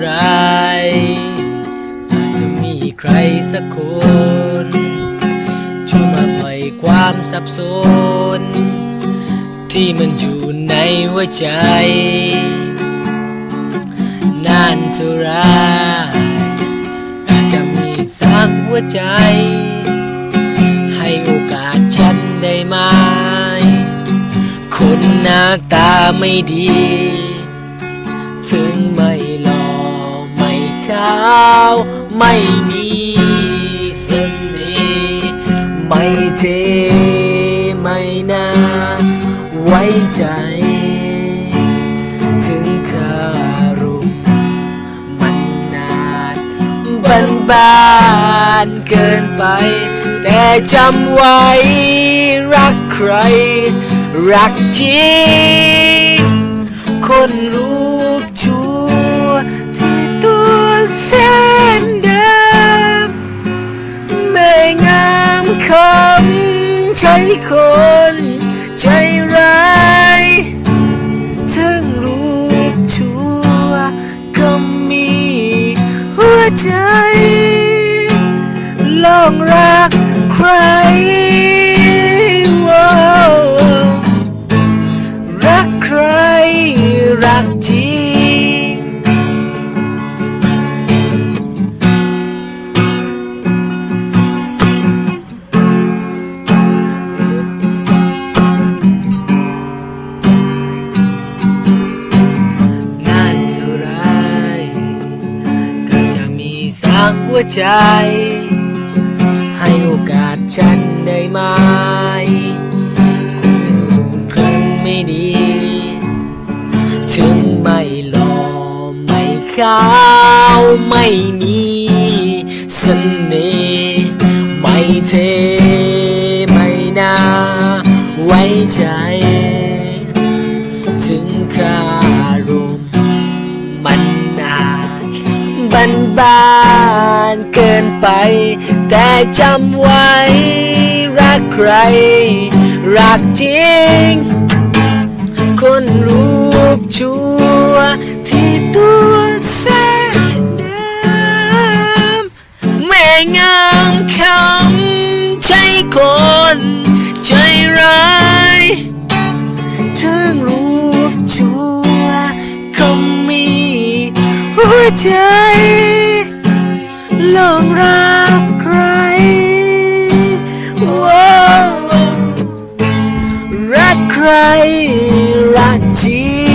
ไรอาจจะมีใครสักคนช่วยมาปล่อยความสับสน ที่มันอยู่ในหัวใจ นานเท่าไรอาจจะมีสักหัวใจ ให้โอกาสฉันได้ไหมคนหน้าตาไม่ดีาวไม่มีเสน่ห์ไม่เทไม่น่าไว้ใจ ถึงคารุมมันนานบันบานเกินไป แต่จำไว้รักใคร รักจริงคนรู้ งามคำใช้คน ใจร้ายถึงรูปชั่วก็มีหัวใจลองรักใครักหัวใจ ให้โอกาสฉันได้ไหมคนครั้งไม่ดี ถึงไม่หล่อไม่ขาวไม่มีเสน่ห์ไม่เท ไม่น่าไว้ใจ นเกินไป แต่จำไว้ รักใคร รักจริง คนรูปชั่วที่ตัวแสเดิมแม่งามคำใช่คน ใจร้ายถึงรูปชั่วก็มี หัวใจ ไรรักจริง